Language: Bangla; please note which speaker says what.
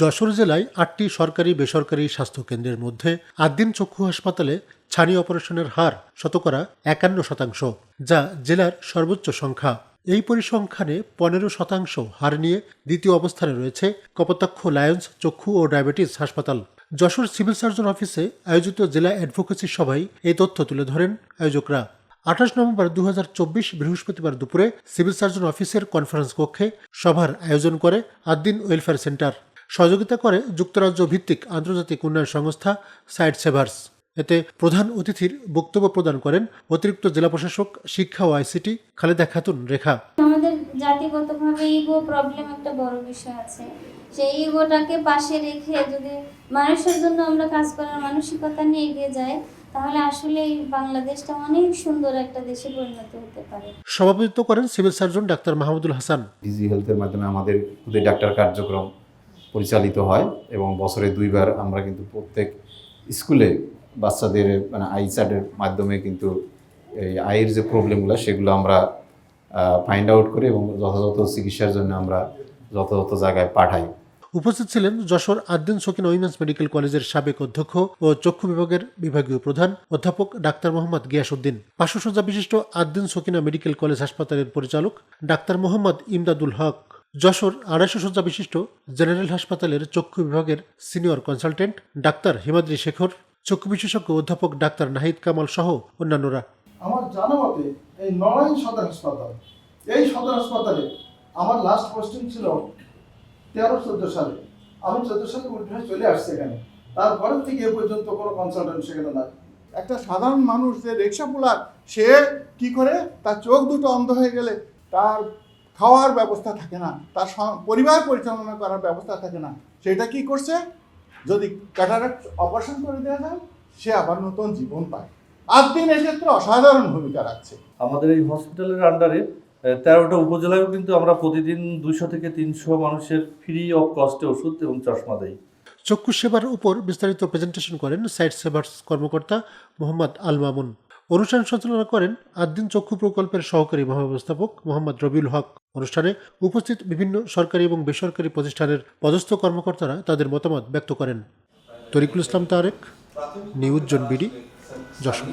Speaker 1: যশোর জেলায় আটটি সরকারি বেসরকারি স্বাস্থ্যকেন্দ্রের মধ্যে আদ্দিন চক্ষু হাসপাতালে ছানি অপারেশনের হার শতকরা একান্ন শতাংশ, যা জেলার সর্বোচ্চ সংখ্যা। এই পরিসংখ্যানে পনেরো শতাংশ হার নিয়ে দ্বিতীয় অবস্থানে রয়েছে কপোতাক্ষ লায়ন্স চক্ষু ও ডায়াবেটিস হাসপাতাল। যশোর সিভিল সার্জন অফিসে আয়োজিত জেলা অ্যাডভোকেসি সভায় এই তথ্য তুলে ধরেন আয়োজকরা। আঠাশ নভেম্বর দু হাজার চব্বিশ বৃহস্পতিবার দুপুরে সিভিল সার্জন অফিসের কনফারেন্স কক্ষে সভার আয়োজন করে আদ্দিন ওয়েলফেয়ার সেন্টার। সহযোগিতা করে যুক্তরাজ্য ভিত্তিক আন্তর্জাতিক উন্নয়ন সংস্থা সাইড সেভার্স। এতে প্রধান অতিথির বক্তব্য প্রদান করেন অতিরিক্ত জেলা প্রশাসক শিক্ষা ও আইসিটি খালেদা খাতুন রেখা।
Speaker 2: আমাদের জাতিগতভাবে ইগো প্রবলেম একটা বড় বিষয় আছে। সেই ইগোটাকে পাশে রেখে যদি মানুষের জন্য আমরা কাজ করার মানসিকতা নিয়ে এগিয়ে যাই তাহলে আসলে বাংলাদেশটা অনেক সুন্দর একটা দেশে পরিণত হতে পারে।
Speaker 1: সভাপতিত্ব করেন civil surgeon doctor Mahmudul Hasan.
Speaker 3: DG হেলথের মাধ্যমে আমাদের ডাক্তার কার্যক্রম পরিচালিত হয় এবং বছরে দুইবার আমরা কিন্তু প্রত্যেক স্কুলে বাচ্চাদের মানে আই চার্টের মাধ্যমে কিন্তু এই আয়ের যে প্রবলেমগুলো সেগুলো আমরা ফাইন্ড আউট করি এবং যথাযথ চিকিৎসার জন্য আমরা যথাযথ জায়গায় পাঠাই।
Speaker 1: উপস্থিত ছিলেন যশোর আদ্দিন সকিনা উইমেন্স মেডিকেল কলেজের সাবেক অধ্যক্ষ ও চক্ষু বিভাগের বিভাগীয় প্রধান অধ্যাপক ডাক্তার মোহাম্মদ গিয়াসুদ্দিন পার্শ্বসজ্জা বিশিষ্ট আদ্দিন সকিনা মেডিকেল কলেজ হাসপাতালের পরিচালক ডাক্তার মোহাম্মদ ইমদাদুল হক। যশোর আড়াইশো সজ্জা বিশিষ্ট জেনারেল হাসপাতালের চক্ষু বিভাগের senior consultant doctor Himadri Shekhar, চক্ষু বিশেষজ্ঞ অধ্যাপক ডাক্তার নাহিদ কামাল সহ অন্যান্যরা।
Speaker 4: আমার জানা মতে এই নড়াইল সদর হাসপাতাল, এই সদর হাসপাতালে আমার লাস্ট পোস্টিং ছিল তেরো চোদ্দ সালে। আমি চোদ্দ সালে উঠে চলে আসছি এখানে। তারপরের থেকে এ পর্যন্ত কোনো কনসালটেন্ট সেখানে নাই।
Speaker 5: একটা সাধারণ মানুষ যে রিক্সা পোলার সে কি করে? তার চোখ দুটো অন্ধ হয়ে গেলে। তার খাওয়ার ব্যবস্থা থাকে না তার পরিবার পরিচালনা করার ব্যবস্থা থাকে না সেটা কি করছে? যদি ক্যাটারাক্ট অপারেশন করে দেওয়া যায় সে আবার নতুন জীবন পায়। আট দিন এক্ষেত্রে অসাধারণ ভূমিকা রাখছে।
Speaker 6: আমাদের এই হসপিটালের আন্ডারে তেরোটা উপজেলায়ও কিন্তু আমরা প্রতিদিন দুইশো থেকে তিনশো মানুষের ফ্রি অফ কস্টে ওষুধ এবং চশমা দেই।
Speaker 1: চক্ষু সেবার উপর বিস্তারিত প্রেজেন্টেশন করেন সাইট সেভার্স কর্মকর্তা মোহাম্মদ আল মামুন। অনুষ্ঠান সঞ্চালনা করেন আদ্দিন চক্ষু প্রকল্পের সহকারী মহাব্যবস্থাপক মোহাম্মদ রবিউল হক। অনুষ্ঠানে উপস্থিত বিভিন্ন সরকারি এবং বেসরকারি প্রতিষ্ঠানের পদস্থ কর্মকর্তারা তাদের মতামত ব্যক্ত করেন। Tarikul Islam Tareque, news zone BD, Jessore.